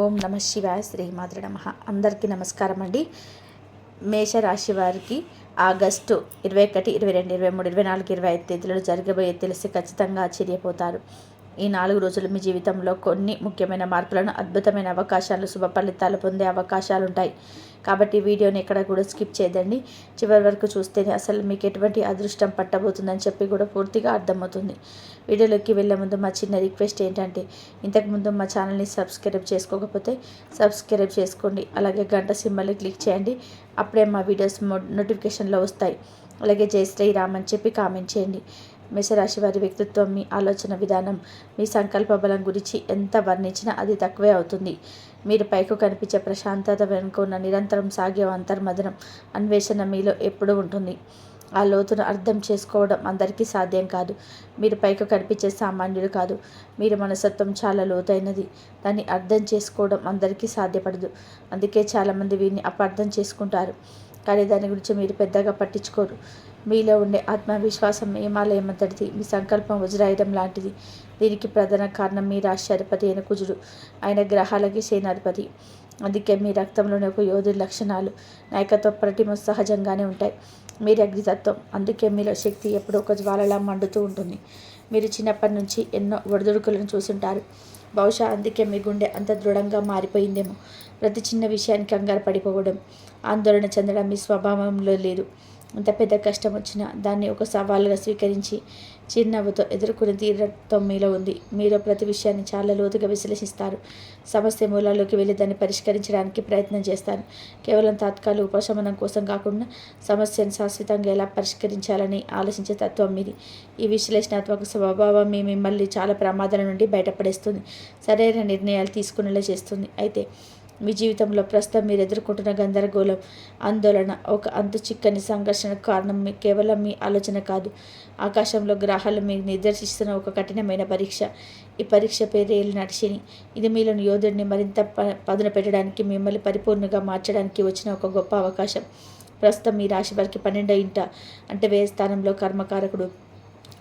ఓం నమ శివాయ శ్రీమాతృ నమ. అందరికీ నమస్కారం అండి. మేషరాశి వారికి ఆగస్టు ఇరవై ఒకటి ఇరవై రెండు ఇరవై మూడు ఇరవై నాలుగు ఇరవై ఐదు తేదీలలో జరగబోయే తెలిసి ఖచ్చితంగా ఆశ్చర్యపోతారు. ఈ నాలుగు రోజులు మీ జీవితంలో కొన్ని ముఖ్యమైన మార్పులను అద్భుతమైన అవకాశాలు శుభ ఫలితాలు పొందే అవకాశాలు ఉంటాయి కాబట్టి వీడియోని ఎక్కడ కూడా స్కిప్ చేయదండి. చివరి వరకు చూస్తేనే అసలు మీకు ఎటువంటి అదృష్టం పట్టబోతుందని చెప్పి కూడా పూర్తిగా అర్థమవుతుంది. వీడియోలోకి వెళ్ళే ముందు మా చిన్న రిక్వెస్ట్ ఏంటంటే ఇంతకుముందు మా ఛానల్ని సబ్స్క్రైబ్ చేసుకోకపోతే సబ్స్క్రైబ్ చేసుకోండి. అలాగే గంట సింబల్ని క్లిక్ చేయండి. అప్పుడే మా వీడియోస్ నోటిఫికేషన్లో వస్తాయి. అలాగే జై శ్రీరామ్ అని చెప్పి కామెంట్ చేయండి. మేషరాశి వారి వ్యక్తిత్వం మీ ఆలోచన విధానం మీ సంకల్ప బలం గురించి ఎంత వర్ణించినా అది తక్కువే అవుతుంది. మీరు పైకి కనిపించే ప్రశాంతత వెనుక ఉన్న నిరంతరం సాగే అంతర్మదనం అన్వేషణ మీలో ఎప్పుడూ ఉంటుంది. ఆ లోతును అర్థం చేసుకోవడం అందరికీ సాధ్యం కాదు. మీరు పైకి కనిపించే సామాన్యుడు కాదు. మీరు మనసత్వం చాలా లోతైనది. దాన్ని అర్థం చేసుకోవడం అందరికీ సాధ్యపడదు. అందుకే చాలామంది వీరిని అపార్థం చేసుకుంటారు. కానీ దాని గురించి మీరు పెద్దగా పట్టించుకోరు. మీలో ఉండే ఆత్మవిశ్వాసం ఏమాలయమంతటిది మీ సంకల్పం వజ్రాయుధం లాంటిది. దీనికి ప్రధాన కారణం మీ రాష్ట్రాధిపతి అయిన కుజుడు. ఆయన గ్రహాలకి సేనాధిపతి. అందుకే మీ రక్తంలోని ఒక యోధుడి లక్షణాలు నాయకత్వ ప్రతిమ సహజంగానే ఉంటాయి. మీరు అగ్నితత్వం. అందుకే మీలో శక్తి ఎప్పుడో ఒక జ్వాలలా మండుతూ ఉంటుంది. మీరు చిన్నప్పటి నుంచి ఎన్నో ఒడిదుడుకులను చూసుంటారు. బహుశా అందుకే మీ గుండె అంత దృఢంగా మారిపోయిందేమో. ప్రతి చిన్న విషయానికి కంగారు పడిపోవడం ఆందోళన చెందడం మీ స్వభావంలో లేదు. ఎంత పెద్ద కష్టం వచ్చినా దాన్ని ఒక సవాలుగా స్వీకరించి చిరునవ్వుతో ఎదుర్కొని తీరటం మీలో ఉంది. మీరు ప్రతి విషయాన్ని చాలా లోతుగా విశ్లేషిస్తారు. సమస్య మూలాల్లోకి వెళ్ళి దాన్ని పరిష్కరించడానికి ప్రయత్నం చేస్తారు. కేవలం తాత్కాలిక ఉపశమనం కోసం కాకుండా సమస్యను శాశ్వతంగా ఎలా పరిష్కరించాలని ఆలోచించే తత్వం మీది ఈ విశ్లేషణాత్మక స్వభావం మీ మిమ్మల్ని చాలా ప్రమాదాల నుండి బయటపడేస్తుంది. సరైన నిర్ణయాలు తీసుకునేలా చేస్తుంది. అయితే మీ జీవితంలో ప్రస్తుతం మీరు ఎదుర్కొంటున్న గందరగోళం ఆందోళన ఒక అంతు చిక్కని సంఘర్షణ కారణం మీ కేవలం మీ ఆలోచన కాదు. ఆకాశంలో గ్రహాలు మీరు నిర్దేశిస్తున్న ఒక కఠినమైన పరీక్ష. ఈ పరీక్ష పేరు ఏలినాటి శని. ఇది మీలోని యోధుడిని మరింత ప పదున పెట్టడానికి మిమ్మల్ని పరిపూర్ణంగా మార్చడానికి వచ్చిన ఒక గొప్ప అవకాశం. ప్రస్తుతం మీ రాశి వారికి పన్నెండో ఇంట. అంటే వ్యయ స్థానంలో కర్మకారకుడు.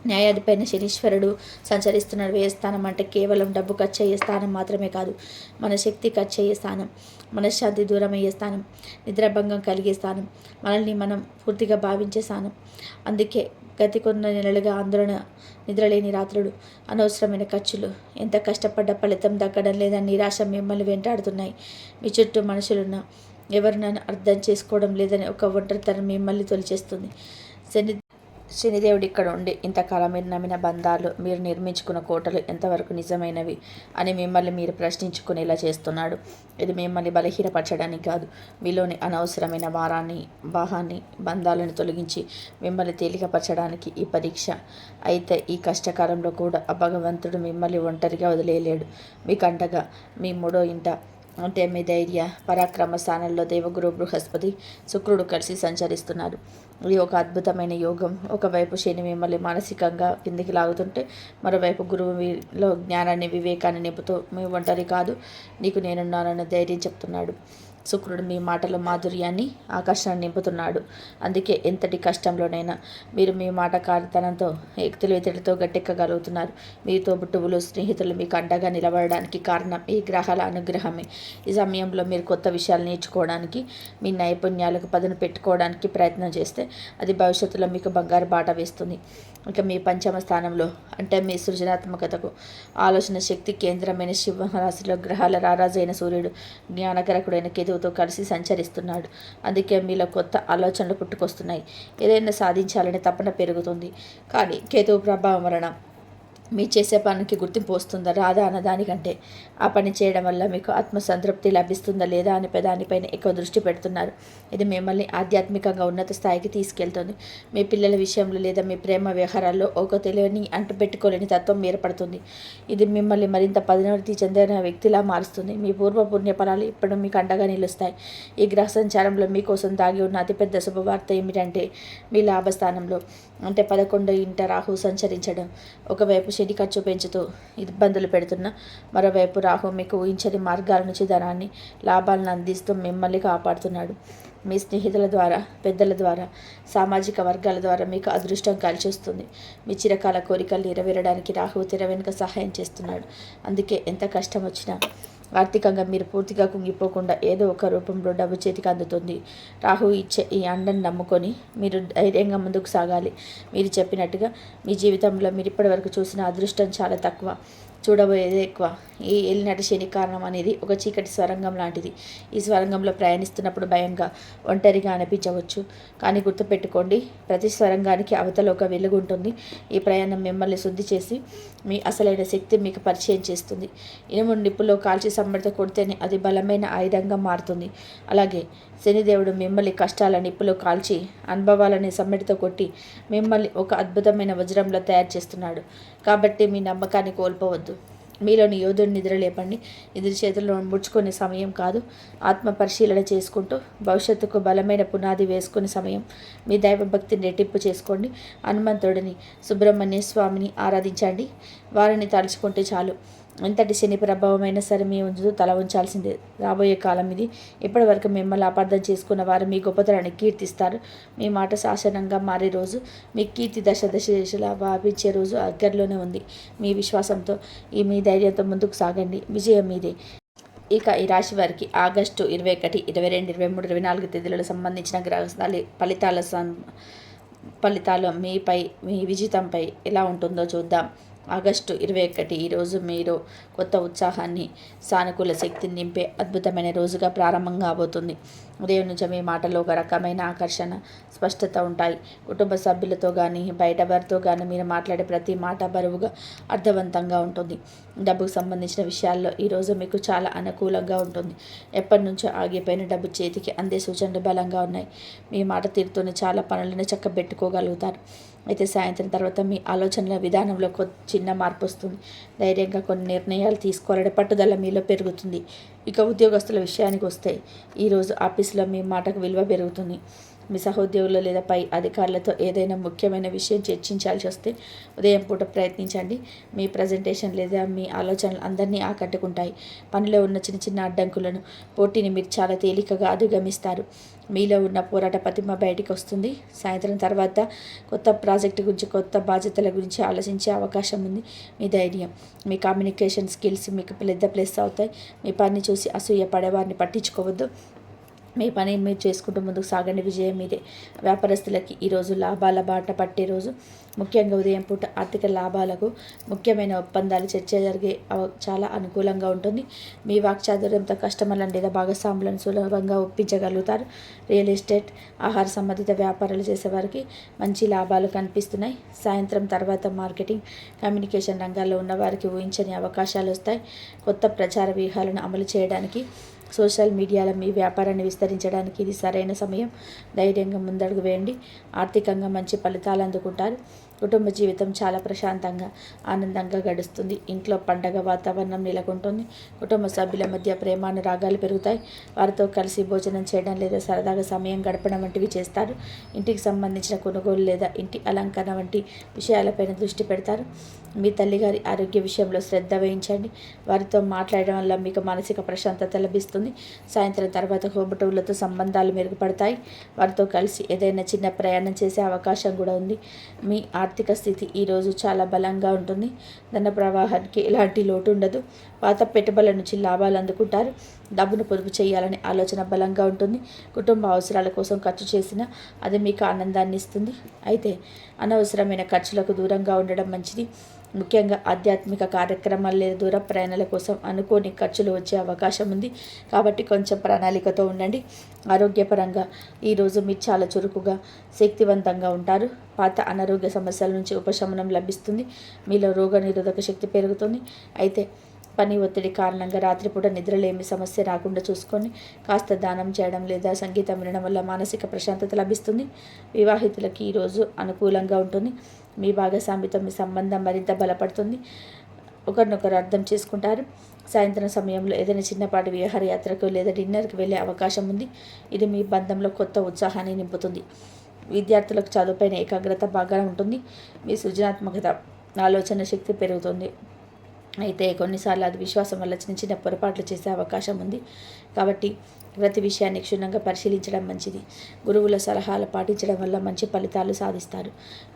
న్యాయాధిపైన శనీశ్వరుడు సంచరిస్తున్నాడు వ్యయ స్థానం అంటే కేవలం డబ్బు ఖర్చు అయ్యే స్థానం మాత్రమే కాదు మన శక్తి ఖర్చు అయ్యే స్థానం మనశ్శాంతి దూరం అయ్యే స్థానం నిద్రాభంగం కలిగే స్థానం మనల్ని మనం పూర్తిగా భావించే స్థానం. అందుకే గతి కొన్న నెలలుగా ఆందోళన నిద్రలేని రాత్రులు అనవసరమైన ఖర్చులు ఎంత కష్టపడ్డ ఫలితం దక్కడం లేదని నిరాశ మిమ్మల్ని వెంటాడుతున్నాయి. మీ చుట్టూ మనుషులున్న ఎవరు నన్ను అర్థం చేసుకోవడం లేదని ఒక ఒంటరితనం మిమ్మల్ని తొలిచేస్తుంది. శని శనిదేవుడు ఇక్కడ ఉండి ఇంతకాలం మీరు నమ్మిన బంధాలు మీరు నిర్మించుకున్న కోటలు ఎంతవరకు నిజమైనవి? అని మిమ్మల్ని మీరు ప్రశ్నించుకునేలా చేస్తున్నాడు. ఇది మిమ్మల్ని బలహీనపరచడానికి కాదు మీలోని అనవసరమైన వారాన్ని వాహాన్ని బంధాలను తొలగించి మిమ్మల్ని తేలికపరచడానికి ఈ పరీక్ష. అయితే ఈ కష్టకాలంలో కూడా ఆ భగవంతుడు మిమ్మల్ని ఒంటరిగా వదిలేయలేడు. మీకంటగా మీ మూడో ఇంట అంటే మీ ధైర్య పరాక్రమ స్థానంలో దేవగురు బృహస్పతి శుక్రుడు కలిసి సంచరిస్తున్నారు. ఇది ఒక అద్భుతమైన యోగం. ఒకవైపు శని మిమ్మల్ని మానసికంగా కిందికి లాగుతుంటే మరోవైపు గురువులో జ్ఞానాన్ని వివేకాన్ని నింపుతూ మీ ఒంటరి కాదు. నీకు నేనున్నానని ధైర్యం చెప్తున్నాడు. శుక్రుడు మీ మాటల మాధుర్యాన్ని ఆకర్షణ నింపుతున్నాడు. అందుకే ఎంతటి కష్టంలోనైనా మీరు మీ మాట కారితనంతో తెలివితేటతో గట్టెక్కగలుగుతున్నారు. మీ తోబుట్టువులు స్నేహితులు మీకు అండగా నిలబడడానికి కారణం ఈ గ్రహాల అనుగ్రహమే. ఈ సమయంలో మీరు కొత్త విషయాలు నేర్చుకోవడానికి మీ నైపుణ్యాలకు పదును పెట్టుకోవడానికి ప్రయత్నం చేస్తే అది భవిష్యత్తులో మీకు బంగారు బాట వేస్తుంది. ఇక మీ పంచమ స్థానంలో అంటే మీ సృజనాత్మకతకు ఆలోచన శక్తి కేంద్రమైన శివరాశిలో గ్రహాల రారాజైన సూర్యుడు జ్ఞానకరకుడైన కేతువుతో కలిసి సంచరిస్తున్నాడు. అందుకే మీలో కొత్త ఆలోచనలు పుట్టుకొస్తున్నాయి. ఏదైనా సాధించాలని తపన పెరుగుతుంది. కానీ కేతువు ప్రభావం వలన మీ చేసే పనికి గుర్తింపు వస్తుందా? రాదా అన్న దానికంటే. ఆ పని చేయడం వల్ల మీకు ఆత్మసంతృప్తి లభిస్తుందా లేదా అనే దానిపైన ఎక్కువ దృష్టి పెడుతున్నారు. ఇది మిమ్మల్ని ఆధ్యాత్మికంగా ఉన్నత స్థాయికి తీసుకెళ్తుంది. మీ పిల్లల విషయంలో లేదా మీ ప్రేమ వ్యవహారాల్లో ఒక తెలియని అంటుపెట్టుకోలేని తత్వం ఏర్పడుతుంది. ఇది మిమ్మల్ని మరింత పదినవతి చెందిన వ్యక్తిలా మారుస్తుంది. మీ పూర్వ పుణ్యఫలాలు ఇప్పుడు మీకు అండగా నిలుస్తాయి. ఈ గ్రహ సంచారంలో మీకోసం దాగి ఉన్న అతిపెద్ద శుభవార్త ఏమిటంటే మీ లాభస్థానంలో అంటే పదకొండు ఇంట రాహు సంచరించడం. ఒకవైపు చెడి ఖర్చు పెంచుతూ ఇబ్బందులు పెడుతున్న. మరోవైపు రాహు మీకు ఊహించని మార్గాల నుంచి ధనాన్ని లాభాలను అందిస్తూ మిమ్మల్ని కాపాడుతున్నాడు. మీ స్నేహితుల ద్వారా పెద్దల ద్వారా సామాజిక వర్గాల ద్వారా మీకు అదృష్టం కలిసిస్తుంది. మీ చిరకాల కోరికలు నెరవేరడానికి రాహు తెర వెనుక సహాయం చేస్తున్నాడు. అందుకే ఎంత కష్టం వచ్చినా ఆర్థికంగా మీరు పూర్తిగా కుంగిపోకుండా ఏదో ఒక రూపంలో డబ్బు చేతికి అందుతుంది. రాహు ఇచ్చే ఈ అండను నమ్ముకొని మీరు ధైర్యంగా ముందుకు సాగాలి. మీరు చెప్పినట్టుగా మీ జీవితంలో మీరు ఇప్పటివరకు చూసిన అదృష్టం చాలా తక్కువ. చూడబోయేది ఎక్కువ. ఈ ఏలినాటి శని కారణం అనేది ఒక చీకటి స్వరంగం లాంటిది. ఈ స్వరంగంలో ప్రయాణిస్తున్నప్పుడు భయంగా ఒంటరిగా అనిపించవచ్చు. కానీ గుర్తుపెట్టుకోండి ప్రతి స్వరంగానికి అవతల ఒక వెలుగు ఉంటుంది. ఈ ప్రయాణం మిమ్మల్ని శుద్ధి చేసి మీ అసలైన శక్తి మీకు పరిచయం చేస్తుంది. ఇనుము నిప్పులో కాల్చి సమ్మడిత కొడితేనే అది బలమైన ఆయుధంగా మారుతుంది. అలాగే శనిదేవుడు మిమ్మల్ని కష్టాల నిప్పులో కాల్చి అనుభవాలని సమ్మెడితో కొట్టి మిమ్మల్ని ఒక అద్భుతమైన వజ్రంలో తయారు చేస్తున్నాడు. కాబట్టి మీ నమ్మకాన్ని కోల్పోవద్దు. మీలోని యోధుడిని నిద్ర లేపండి. చేతుల్లో ముడుచుకునే సమయం కాదు. ఆత్మ పరిశీలన చేసుకుంటూ భవిష్యత్తుకు బలమైన పునాది వేసుకునే సమయం. మీ దైవభక్తిని రెట్టింపు చేసుకోండి. హనుమంతుడిని సుబ్రహ్మణ్య స్వామిని ఆరాధించండి. వారిని తలుచుకుంటే చాలు. ఎంతటి శని ప్రభావమైనా సరే మీ ముందు తల ఉంచాల్సిందే. రాబోయే కాలం ఇది. ఇప్పటి వరకు మిమ్మల్ని అపార్థం చేసుకున్న వారు మీ గొప్పతనాన్ని కీర్తిస్తారు. మీ మాట శాసనంగా మారే రోజు మీ కీర్తి దశ దశ దశలా వ్యాపించే రోజు దగ్గరలోనే ఉంది. మీ విశ్వాసంతో ఈ మీ ధైర్యంతో ముందుకు సాగండి. విజయం మీదే. ఇక ఈ రాశి వారికి ఆగస్టు ఇరవై ఒకటి ఇరవై రెండు ఇరవై మూడు ఇరవై నాలుగు తేదీలకు సంబంధించిన గ్రహస్థాలి ఫలితాల సం ఫలితాలు మీపై మీ విజితంపై ఎలా ఉంటుందో చూద్దాం. ఆగస్టు ఇరవై ఒకటి ఈరోజు మీరు కొత్త ఉత్సాహాన్ని సానుకూల శక్తిని నింపే అద్భుతమైన రోజుగా ప్రారంభం కాబోతుంది. ఉదయం నుంచి మీ మాటలో ఒక రకమైన ఆకర్షణ స్పష్టత ఉంటాయి. కుటుంబ సభ్యులతో కానీ బయట వారితో కానీ మీరు మాట్లాడే ప్రతి మాట బరువుగా అర్థవంతంగా ఉంటుంది. డబ్బుకు సంబంధించిన విషయాల్లో ఈరోజు మీకు చాలా అనుకూలంగా ఉంటుంది. ఎప్పటి నుంచో ఆగిపోయిన డబ్బు చేతికి అందే సూచనలు బలంగా ఉన్నాయి. మీ మాట తీరుతోనే చాలా పనులను చక్కబెట్టుకోగలుగుతారు. అయితే సాయంత్రం తర్వాత మీ ఆలోచనల విధానంలో చిన్న మార్పు వస్తుంది. ధైర్యంగా కొన్ని నిర్ణయాలు తీసుకోవాలనే పట్టుదల మీలో పెరుగుతుంది. ఇక ఉద్యోగస్తుల విషయానికి వస్తే ఈరోజు ఆఫీసులో మీ మాటకు విలువ పెరుగుతుంది. మీ సహోద్యోగులు లేదా పై అధికారులతో ఏదైనా ముఖ్యమైన విషయం చర్చించాల్సి వస్తే ఉదయం పూట ప్రయత్నించండి. మీ ప్రజెంటేషన్ లేదా మీ ఆలోచనలు అందరినీ ఆకట్టుకుంటాయి. పనిలో ఉన్న చిన్న చిన్న అడ్డంకులను పోటీని మీరు చాలా తేలికగా అధిగమిస్తారు. మీలో ఉన్న పోరాట ప్రతిమ బయటికి వస్తుంది. సాయంత్రం తర్వాత కొత్త ప్రాజెక్టు గురించి కొత్త బాధ్యతల గురించి ఆలోచించే అవకాశం ఉంది. మీ ధైర్యం మీ కమ్యూనికేషన్ స్కిల్స్ మీకు పెద్ద ప్లస్ అవుతాయి. మీ పని చూసి అసూయ పడేవారిని పట్టించుకోవద్దు. మీ పని మీరు చేసుకుంటూ ముందుకు సాగండి. విజయం మీదే. వ్యాపారస్తులకి ఈరోజు లాభాల బాట పట్టే రోజు. ముఖ్యంగా ఉదయం పూట ఆర్థిక లాభాలకు ముఖ్యమైన ఒప్పందాలు చర్చ జరిగే చాలా అనుకూలంగా ఉంటుంది. మీ వాక్చాతుర్యంతో కస్టమర్లను లేదా భాగస్వాములను సులభంగా ఒప్పించగలుగుతారు. రియల్ ఎస్టేట్ ఆహార సంబంధిత వ్యాపారాలు చేసేవారికి మంచి లాభాలు కనిపిస్తున్నాయి. సాయంత్రం తర్వాత మార్కెటింగ్ కమ్యూనికేషన్ రంగాల్లో ఉన్నవారికి ఊహించని అవకాశాలు వస్తాయి. కొత్త ప్రచార వ్యూహాలను అమలు చేయడానికి సోషల్ మీడియాలో మీ వ్యాపారాన్ని విస్తరించడానికి ఇది సరైన సమయం. ధైర్యంగా ముందడుగు వేయండి. ఆర్థికంగా మంచి ఫలితాలు అందుకుంటారు. కుటుంబ జీవితం చాలా ప్రశాంతంగా ఆనందంగా గడుస్తుంది. ఇంట్లో పండగ వాతావరణం నెలకొంటుంది. కుటుంబ సభ్యుల మధ్య ప్రేమానురాగాలు పెరుగుతాయి. వారితో కలిసి భోజనం చేయడం లేదా సరదాగా సమయం గడపడం వంటివి చేస్తారు. ఇంటికి సంబంధించిన కొనుగోలు లేదా ఇంటి అలంకరణ వంటి విషయాలపైన దృష్టి పెడతారు. మీ తల్లిగారి ఆరోగ్య విషయంలో శ్రద్ధ వహించండి. వారితో మాట్లాడడం వల్ల మీకు మానసిక ప్రశాంతత లభిస్తుంది. సాయంత్రం తర్వాత హోబటవులతో సంబంధాలు మెరుగుపడతాయి. వారితో కలిసి ఏదైనా చిన్న ప్రయాణం చేసే అవకాశం కూడా ఉంది. మీ ఆర్థిక స్థితి ఈరోజు చాలా బలంగా ఉంటుంది. ధన ప్రవాహానికి ఎలాంటి లోటు ఉండదు. పాత పెట్టుబడుల నుంచి లాభాలు అందుకుంటారు. డబ్బును పొదుపు చేయాలనే ఆలోచన బలంగా ఉంటుంది. కుటుంబ అవసరాల కోసం ఖర్చు చేసిన అది మీకు ఆనందాన్ని ఇస్తుంది. అయితే అనవసరమైన ఖర్చులకు దూరంగా ఉండడం మంచిది. ముఖ్యంగా ఆధ్యాత్మిక కార్యక్రమాలు లేదా దూర ప్రయాణాల కోసం అనుకోని ఖర్చులు వచ్చే అవకాశం ఉంది. కాబట్టి కొంచెం ప్రణాళికతో ఉండండి. ఆరోగ్యపరంగా ఈరోజు మీరు చాలా చురుకుగా శక్తివంతంగా ఉంటారు. పాత అనారోగ్య సమస్యల నుంచి ఉపశమనం లభిస్తుంది. మీలో రోగ నిరోధక శక్తి పెరుగుతుంది. అయితే పని ఒత్తిడి కారణంగా రాత్రిపూట నిద్రలేమి సమస్య రాకుండా చూసుకొని కాస్త దానం చేయడం లేదా సంగీతం వినడం వల్ల మానసిక ప్రశాంతత లభిస్తుంది. వివాహితులకి ఈరోజు అనుకూలంగా ఉంటుంది. మీ భాగస్వామితో మీ సంబంధం మరింత బలపడుతుంది. ఒకరినొకరు అర్థం చేసుకుంటారు. సాయంత్రం సమయంలో ఏదైనా చిన్నపాటి విహారయాత్రకు లేదా డిన్నర్కి వెళ్ళే అవకాశం ఉంది. ఇది మీ బంధంలో కొత్త ఉత్సాహాన్ని నింపుతుంది. విద్యార్థులకు చదువుపైన ఏకాగ్రత బాగా ఉంటుంది. మీ సృజనాత్మకత ఆలోచన శక్తి పెరుగుతుంది. అయితే కొన్నిసార్లు అది విశ్వాసం వల్ల చిన్న చిన్న పొరపాట్లు చేసే అవకాశం ఉంది. కాబట్టి ప్రతి విషయాన్ని క్షుణ్ణంగా పరిశీలించడం మంచిది. గురువుల సలహాలు పాటించడం వల్ల మంచి ఫలితాలు సాధిస్తారు.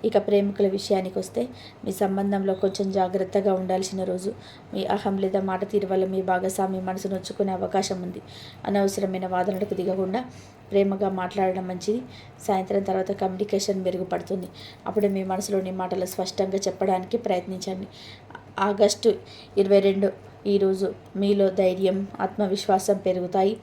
ఇక ప్రేమికుల విషయానికి వస్తే మీ సంబంధంలో కొంచెం జాగ్రత్తగా ఉండాల్సిన రోజు. మీ అహం లేదా మాట తీరు వల్ల మీ భాగస్వామి మనసు నొచ్చుకునే అవకాశం ఉంది. అనవసరమైన వాదనలకు దిగకుండా ప్రేమగా మాట్లాడడం మంచిది. సాయంత్రం తర్వాత కమ్యూనికేషన్ మెరుగుపడుతుంది. అప్పుడు మీ మనసులోని మాటలు స్పష్టంగా చెప్పడానికి ప్రయత్నించండి. ఆగస్టు ఇరవై రెండు ఈరోజు మీలో ధైర్యం ఆత్మవిశ్వాసం పెరుగుతాయి.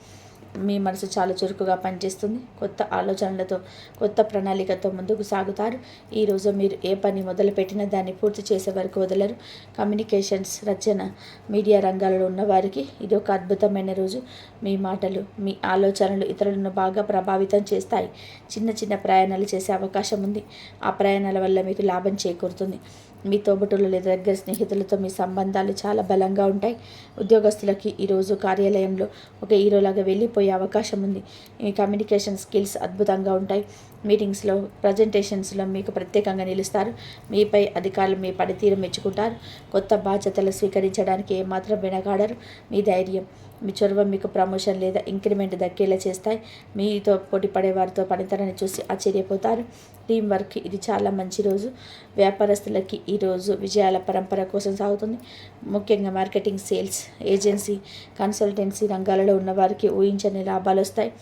మీ మనసు చాలా చురుకుగా పనిచేస్తుంది. కొత్త ఆలోచనలతో కొత్త ప్రణాళికతో ముందుకు సాగుతారు. ఈరోజు మీరు ఏ పని మొదలుపెట్టినా దాన్ని పూర్తి చేసే వరకు వదలరు. కమ్యూనికేషన్స్ రచన మీడియా రంగాలలో ఉన్న వారికి ఇది ఒక అద్భుతమైన రోజు. మీ మాటలు మీ ఆలోచనలు ఇతరులను బాగా ప్రభావితం చేస్తాయి. చిన్న చిన్న ప్రయాణాలు చేసే అవకాశం ఉంది. ఆ ప్రయాణాల వల్ల మీకు లాభం చేకూరుతుంది. మీ తోబుట్టులు లేదా దగ్గర స్నేహితులతో మీ సంబంధాలు చాలా బలంగా ఉంటాయి. ఉద్యోగస్తులకి ఈరోజు కార్యాలయంలో ఒక హీరోలాగా వెళ్ళిపోయే అవకాశం ఉంది. మీ కమ్యూనికేషన్ స్కిల్స్ అద్భుతంగా ఉంటాయి. మీటింగ్స్లో ప్రజెంటేషన్స్లో మీకు ప్రత్యేకంగా నిలుస్తారు. మీపై అధికారులు మీ పనితీరు మెచ్చుకుంటారు. కొత్త బాధ్యతలు స్వీకరించడానికి ఏమాత్రం వెనకాడరు. మీ ధైర్యం మీ చొరవ మీకు ప్రమోషన్ లేదా ఇంక్రిమెంట్ దక్కేలా చేస్తాయి. మీతో పోటీ పడేవారితో పనితనాన్ని చూసి ఆశ్చర్యపోతారు. టీం వర్క్ ఇది చాలా మంచి రోజు. వ్యాపారస్తులకి ఈరోజు విజయాల పరంపర కోసం సాగుతుంది. ముఖ్యంగా మార్కెటింగ్ సేల్స్ ఏజెన్సీ కన్సల్టెన్సీ రంగాలలో ఉన్నవారికి ఊహించని లాభాలు వస్తాయి.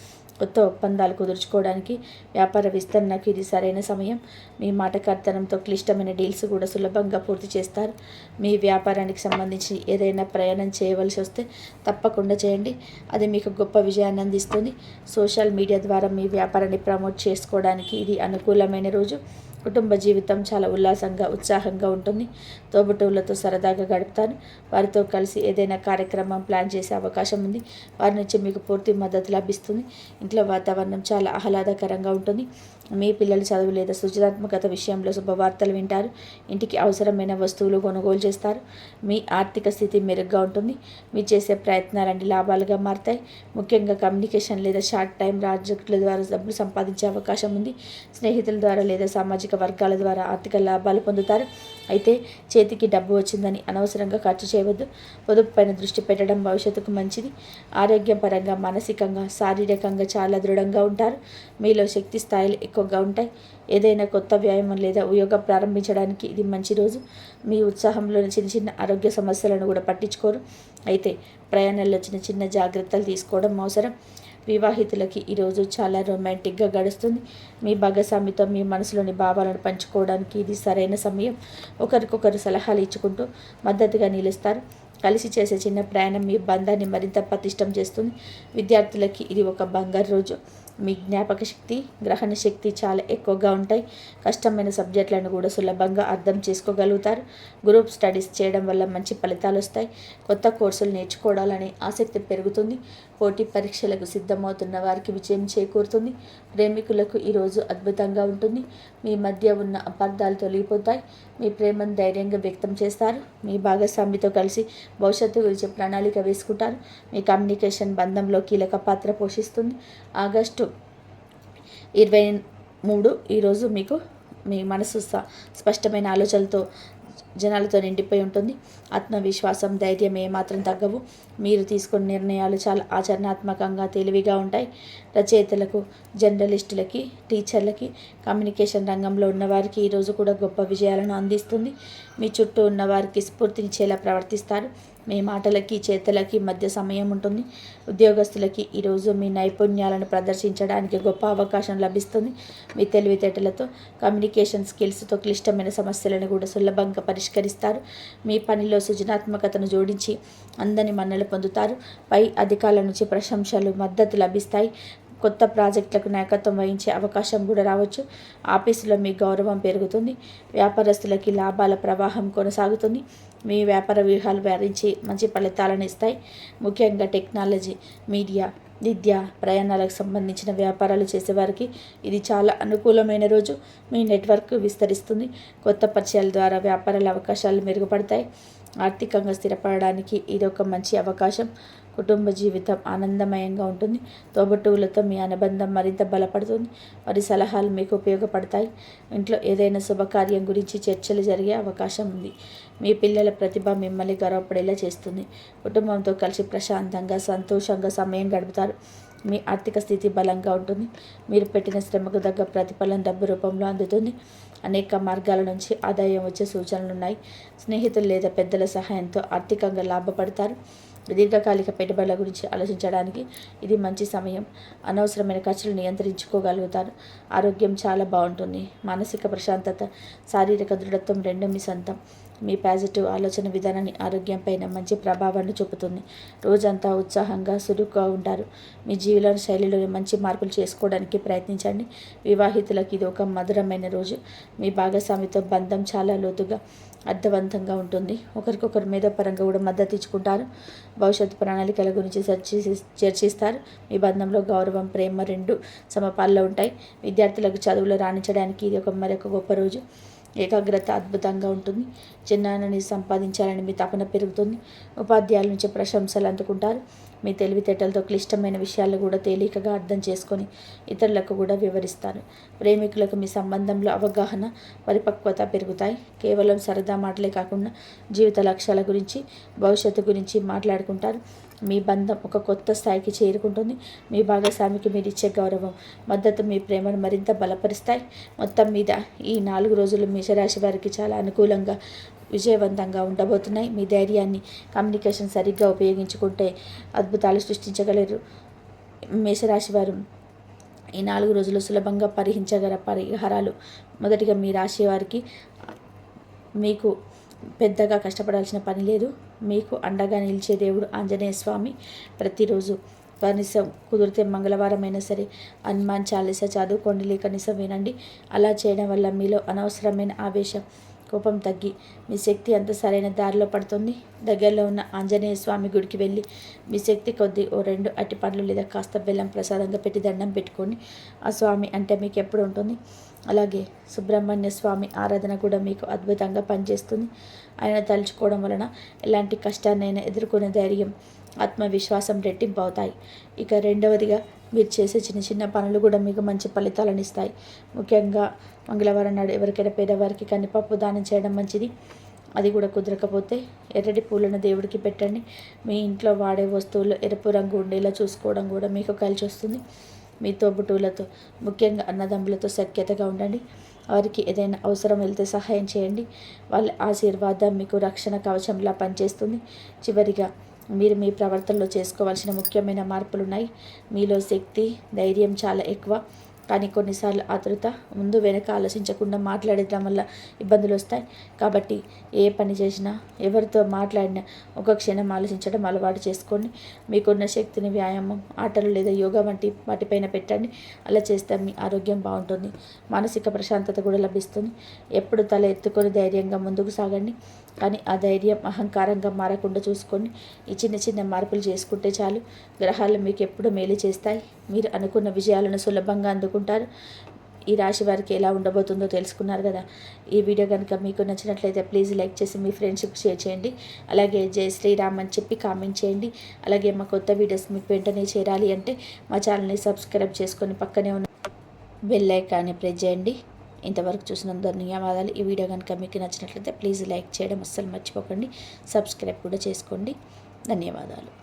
కొత్త ఒప్పందాలు కుదుర్చుకోవడానికి వ్యాపార విస్తరణకు ఇది సరైన సమయం. మీ మాటకర్తనంతో క్లిష్టమైన డీల్స్ కూడా సులభంగా పూర్తి చేస్తారు. మీ వ్యాపారానికి సంబంధించి ఏదైనా ప్రయాణం చేయవలసి వస్తే తప్పకుండా చేయండి. అది మీకు గొప్ప విజయాన్ని అందిస్తుంది. సోషల్ మీడియా ద్వారా మీ వ్యాపారాన్ని ప్రమోట్ చేసుకోవడానికి ఇది అనుకూలమైన రోజు. కుటుంబ జీవితం చాలా ఉల్లాసంగా ఉత్సాహంగా ఉంటుంది. తోబుటూళ్ళతో సరదాగా గడుపుతాను. వారితో కలిసి ఏదైనా కార్యక్రమం ప్లాన్ చేసే అవకాశం ఉంది. వారి నుంచి మీకు పూర్తి మద్దతు లభిస్తుంది. ఇంట్లో వాతావరణం చాలా ఆహ్లాదకరంగా ఉంటుంది. మీ పిల్లలు చదువు లేదా సృజనాత్మకత విషయంలో శుభవార్తలు వింటారు. ఇంటికి అవసరమైన వస్తువులు కొనుగోలు చేస్తారు. మీ ఆర్థిక స్థితి మెరుగ్గా ఉంటుంది. మీరు చేసే ప్రయత్నాలన్నీ లాభాలుగా మారుతాయి. ముఖ్యంగా కమ్యూనికేషన్ లేదా షార్ట్ టైం ప్రాజెక్టుల ద్వారా డబ్బులు సంపాదించే అవకాశం ఉంది. స్నేహితుల ద్వారా లేదా సామాజిక వర్గాల ద్వారా ఆర్థిక లాభాలు పొందుతారు. అయితే చేతికి డబ్బు వచ్చిందని అనవసరంగా ఖర్చు చేయవద్దు. పొదుపు పైన దృష్టి పెట్టడం భవిష్యత్తుకు మంచిది. ఆరోగ్యపరంగా మానసికంగా శారీరకంగా చాలా దృఢంగా ఉంటారు. మీలో శక్తి స్థాయిలు ఎక్కువ ఎక్కువగా ఉంటాయి. ఏదైనా కొత్త వ్యాయామం లేదా ఉయోగం ప్రారంభించడానికి ఇది మంచి రోజు. మీ ఉత్సాహంలోని చిన్న చిన్న ఆరోగ్య సమస్యలను కూడా పట్టించుకోరు. అయితే ప్రయాణాల్లో చిన్న చిన్న జాగ్రత్తలు తీసుకోవడం అవసరం. వివాహితులకి ఈరోజు చాలా రొమాంటిక్గా గడుస్తుంది. మీ భాగస్వామితో మీ మనసులోని భావాలను పంచుకోవడానికి ఇది సరైన సమయం. ఒకరికొకరు సలహాలు ఇచ్చుకుంటూ మద్దతుగా నిలుస్తారు. కలిసి చేసే చిన్న ప్రయాణం మీ బంధాన్ని మరింత పటిష్టం చేస్తుంది. విద్యార్థులకి ఇది ఒక బంగారు రోజు. మీ జ్ఞాపక శక్తి గ్రహణ శక్తి చాలా ఎక్కువగా ఉంటాయి. కష్టమైన సబ్జెక్టులను కూడా సులభంగా అర్థం చేసుకోగలుగుతారు. గ్రూప్ స్టడీస్ చేయడం వల్ల మంచి ఫలితాలు వస్తాయి. కొత్త కోర్సులు నేర్చుకోవాలనే ఆసక్తి పెరుగుతుంది. పోటీ పరీక్షలకు సిద్ధమవుతున్న వారికి విజయం చేకూరుతుంది. ప్రేమికులకు ఈరోజు అద్భుతంగా ఉంటుంది. మీ మధ్య ఉన్న అపార్థాలు తొలగిపోతాయి. మీ ప్రేమను ధైర్యంగా వ్యక్తం చేస్తారు. మీ భాగస్వామితో కలిసి భవిష్యత్తు గురించి ప్రణాళిక వేసుకుంటారు. మీ కమ్యూనికేషన్ బంధంలో కీలక పాత్ర పోషిస్తుంది. ఆగస్టు ఇరవై మూడు ఈరోజు మీకు మీ మనసు స్పష్టమైన ఆలోచనలతో జనాలతో నిండిపోయి ఉంటుంది. ఆత్మవిశ్వాసం ధైర్యం ఏమాత్రం తగ్గవు. మీరు తీసుకున్న నిర్ణయాలు చాలా ఆచరణాత్మకంగా తెలివిగా ఉంటాయి. రచయితలకు జర్నలిస్టులకి టీచర్లకి కమ్యూనికేషన్ రంగంలో ఉన్నవారికి ఈరోజు కూడా గొప్ప విజయాలను అందిస్తుంది. మీ చుట్టూ ఉన్నవారికి స్ఫూర్తినిచ్చేలా ప్రవర్తిస్తారు. మీ మాటలకి చేతలకి మధ్య సమయం ఉంటుంది. ఉద్యోగస్తులకి ఈరోజు మీ నైపుణ్యాలను ప్రదర్శించడానికి గొప్ప అవకాశం లభిస్తుంది. మీ తెలివితేటలతో కమ్యూనికేషన్ స్కిల్స్తో క్లిష్టమైన సమస్యలను కూడా సులభంగా పరిష్కరిస్తారు. మీ పనిలో సృజనాత్మకతను జోడించి అందని మన్నలు పొందుతారు. పై అధికారుల నుంచి ప్రశంసలు మద్దతు లభిస్తాయి. కొత్త ప్రాజెక్టులకు నాయకత్వం వహించే అవకాశం కూడా రావచ్చు. ఆఫీసులో మీ గౌరవం పెరుగుతుంది. వ్యాపారస్తులకి లాభాల ప్రవాహం కొనసాగుతుంది. మీ వ్యాపార వ్యూహాలు భరించి మంచి ఫలితాలను ఇస్తాయి. ముఖ్యంగా టెక్నాలజీ మీడియా విద్య ప్రయాణాలకు సంబంధించిన వ్యాపారాలు చేసేవారికి ఇది చాలా అనుకూలమైన రోజు. మీ నెట్వర్క్ విస్తరిస్తుంది. కొత్త పరిచయాల ద్వారా వ్యాపారాల అవకాశాలు మెరుగుపడతాయి. ఆర్థికంగా స్థిరపడడానికి ఇది ఒక మంచి అవకాశం. కుటుంబ జీవితం ఆనందమయంగా ఉంటుంది. తోబుట్టువులతో మీ అనుబంధం మరింత బలపడుతుంది. వారి సలహాలు మీకు ఉపయోగపడతాయి. ఇంట్లో ఏదైనా శుభకార్యం గురించి చర్చలు జరిగే అవకాశం ఉంది. మీ పిల్లల ప్రతిభ మిమ్మల్ని గర్వపడేలా చేస్తుంది. కుటుంబంతో కలిసి ప్రశాంతంగా సంతోషంగా సమయం గడుపుతారు. మీ ఆర్థిక స్థితి బలంగా ఉంటుంది. మీరు పెట్టిన శ్రమకు తగ్గ ప్రతిఫలం డబ్బు రూపంలో అందుతుంది. అనేక మార్గాల నుంచి ఆదాయం వచ్చే సూచనలు ఉన్నాయి. స్నేహితులు లేదా పెద్దల సహాయంతో ఆర్థికంగా లాభపడతారు. దీర్ఘకాలిక పెట్టుబడుల గురించి ఆలోచించడానికి ఇది మంచి సమయం. అనవసరమైన ఖర్చులు నియంత్రించుకోగలుగుతారు. ఆరోగ్యం చాలా బాగుంటుంది. మానసిక ప్రశాంతత శారీరక దృఢత్వం రెండు మీ సొంతం. మీ పాజిటివ్ ఆలోచన విధానాన్ని ఆరోగ్యంపైన మంచి ప్రభావాన్ని చూపుతుంది. రోజంతా ఉత్సాహంగా సురుగ్గా ఉంటారు. మీ జీవన శైలిలో మంచి మార్పులు చేసుకోవడానికి ప్రయత్నించండి. వివాహితులకు ఇది ఒక మధురమైన రోజు. మీ భాగస్వామితో బంధం చాలా లోతుగా అర్థవంతంగా ఉంటుంది. ఒకరికొకరు మీద పరంగా కూడా మద్దతు ఇచ్చుకుంటారు. భవిష్యత్తు ప్రణాళికల గురించి చర్చి చర్చిస్తారు మీ బంధంలో గౌరవం ప్రేమ రెండు సమపాల్లో ఉంటాయి. విద్యార్థులకు చదువులో రాణించడానికి ఇది ఒక మరొక గొప్ప రోజు. ఏకాగ్రత అద్భుతంగా ఉంటుంది. చిన్నానని సంపాదించాలని మీ తపన పెరుగుతుంది. ఉపాధ్యాయుల నుంచి ప్రశంసలు అందుకుంటారు. మీ తెలివితేటలతో క్లిష్టమైన విషయాలు కూడా తేలికగా అర్థం చేసుకొని ఇతరులకు కూడా వివరిస్తారు ప్రేమికులకు మీ సంబంధంలో అవగాహన పరిపక్వత పెరుగుతాయి. కేవలం సరదా మాటలే కాకుండా జీవిత లక్ష్యాల గురించి భవిష్యత్తు గురించి మాట్లాడుకుంటారు. మీ బంధం ఒక కొత్త స్థాయికి చేరుకుంటుంది. మీ భాగస్వామికి మీరు ఇచ్చే గౌరవం మద్దతు మీ ప్రేమను మరింత బలపరుస్తాయి. మొత్తం మీద ఈ నాలుగు రోజులు మేషరాశి వారికి చాలా అనుకూలంగా విజయవంతంగా ఉండబోతున్నాయి. మీ ధైర్యాన్ని కమ్యూనికేషన్ సరిగ్గా ఉపయోగించుకుంటే అద్భుతాలు సృష్టించగలరు. మేషరాశి వారు ఈ నాలుగు రోజులు సులభంగా పరిహించగల పరిహారాలు. మొదటిగా మీ రాశి వారికి మీకు పెద్దగా కష్టపడాల్సిన పని లేదు. మీకు అండగా నిలిచే దేవుడు ఆంజనేయ స్వామి. ప్రతిరోజు కనీసం కుదిరితే మంగళవారం అయినా సరే హనుమాన్ చాలీసా చదువుకోండి లేక కనీసం వినండి అలా చేయడం వల్ల మీలో అనవసరమైన ఆవేశం కోపం తగ్గి మీ శక్తి అంత సరైన దారిలో పడుతుంది. దగ్గరలో ఉన్న ఆంజనేయ స్వామి గుడికి వెళ్ళి మీ శక్తి కొద్దీ ఓ రెండు అట్టి పండ్లు లేదా కాస్త బెల్లం ప్రసాదంగా పెట్టి దండం పెట్టుకొని ఆ స్వామి అంటే మీకు ఎప్పుడు ఉంటుంది? అలాగే సుబ్రహ్మణ్య స్వామి ఆరాధన కూడా మీకు అద్భుతంగా పనిచేస్తుంది. ఆయన తలుచుకోవడం వలన ఎలాంటి కష్టాన్నైనా ఎదుర్కొనే ధైర్యం ఆత్మవిశ్వాసం రెట్టింపు అవుతాయి. ఇక రెండవదిగా మీరు చేసే చిన్న చిన్న పనులు కూడా మీకు మంచి ఫలితాలను ఇస్తాయి. ముఖ్యంగా మంగళవారం నాడు ఎవరికైనా పేదవారికి కందిపప్పు దానం చేయడం మంచిది. అది కూడా కుదరకపోతే ఎర్రటి పూలను దేవుడికి పెట్టండి. మీ ఇంట్లో వాడే వస్తువులు ఎరుపు రంగు ఉండేలా చూసుకోవడం కూడా మీకు కలిసి వస్తుంది. మీ తోబుటువులతో ముఖ్యంగా అన్నదమ్ములతో సఖ్యతగా ఉండండి. వారికి ఏదైనా అవసరం వెళ్తే సహాయం చేయండి. వాళ్ళ ఆశీర్వాదం మీకు రక్షణ కవచంలా పనిచేస్తుంది. చివరిగా మీరు మీ ప్రవర్తనలో చేసుకోవాల్సిన ముఖ్యమైన మార్పులు ఉన్నాయి మీలో శక్తి ధైర్యం చాలా ఎక్కువ. కానీ కొన్నిసార్లు ఆతృత ముందు వెనక ఆలోచించకుండా మాట్లాడటం వల్ల ఇబ్బందులు వస్తాయి. కాబట్టి ఏ పని చేసినా ఎవరితో మాట్లాడినా ఒక క్షణం ఆలోచించడం అలవాటు చేసుకోండి. మీకున్న శక్తిని వ్యాయామం ఆటలు లేదా యోగా వంటి వాటిపైన పెట్టండి. అలా చేస్తే మీ ఆరోగ్యం బాగుంటుంది. మానసిక ప్రశాంతత కూడా లభిస్తుంది. ఎప్పుడు తల ఎత్తుకొని ధైర్యంగా ముందుకు సాగండి. కానీ ఆ ధైర్యం అహంకారంగా మారకుండా చూసుకోండి ఈ చిన్న చిన్న మార్పులు చేసుకుంటే చాలు. గ్రహాలు మీకు ఎప్పుడు మేలు చేస్తాయి. మీరు అనుకున్న విజయాలను సులభంగా అందుకుంటారు. ఈ రాశి వారికి ఎలా ఉండబోతుందో తెలుసుకున్నారు కదా. ఈ వీడియో కనుక మీకు నచ్చినట్లయితే ప్లీజ్ లైక్ చేసి మీ ఫ్రెండ్షిప్ షేర్ చేయండి. అలాగే జై శ్రీరామ్ అని చెప్పి కామెంట్ చేయండి. అలాగే మా కొత్త వీడియోస్ మీకు వెంటనే చేరాలి అంటే మా ఛానల్ని సబ్స్క్రైబ్ చేసుకొని పక్కనే ఉన్న బెల్ ఐకాన్ని ప్రెస్ చేయండి. ఇంతవరకు చూసినందుకు ధన్యవాదాలు. ఈ వీడియో కనుక మీకు నచ్చినట్లయితే ప్లీజ్ లైక్ చేయడం అస్సలు మర్చిపోకండి. సబ్స్క్రైబ్ కూడా చేసుకోండి. ధన్యవాదాలు.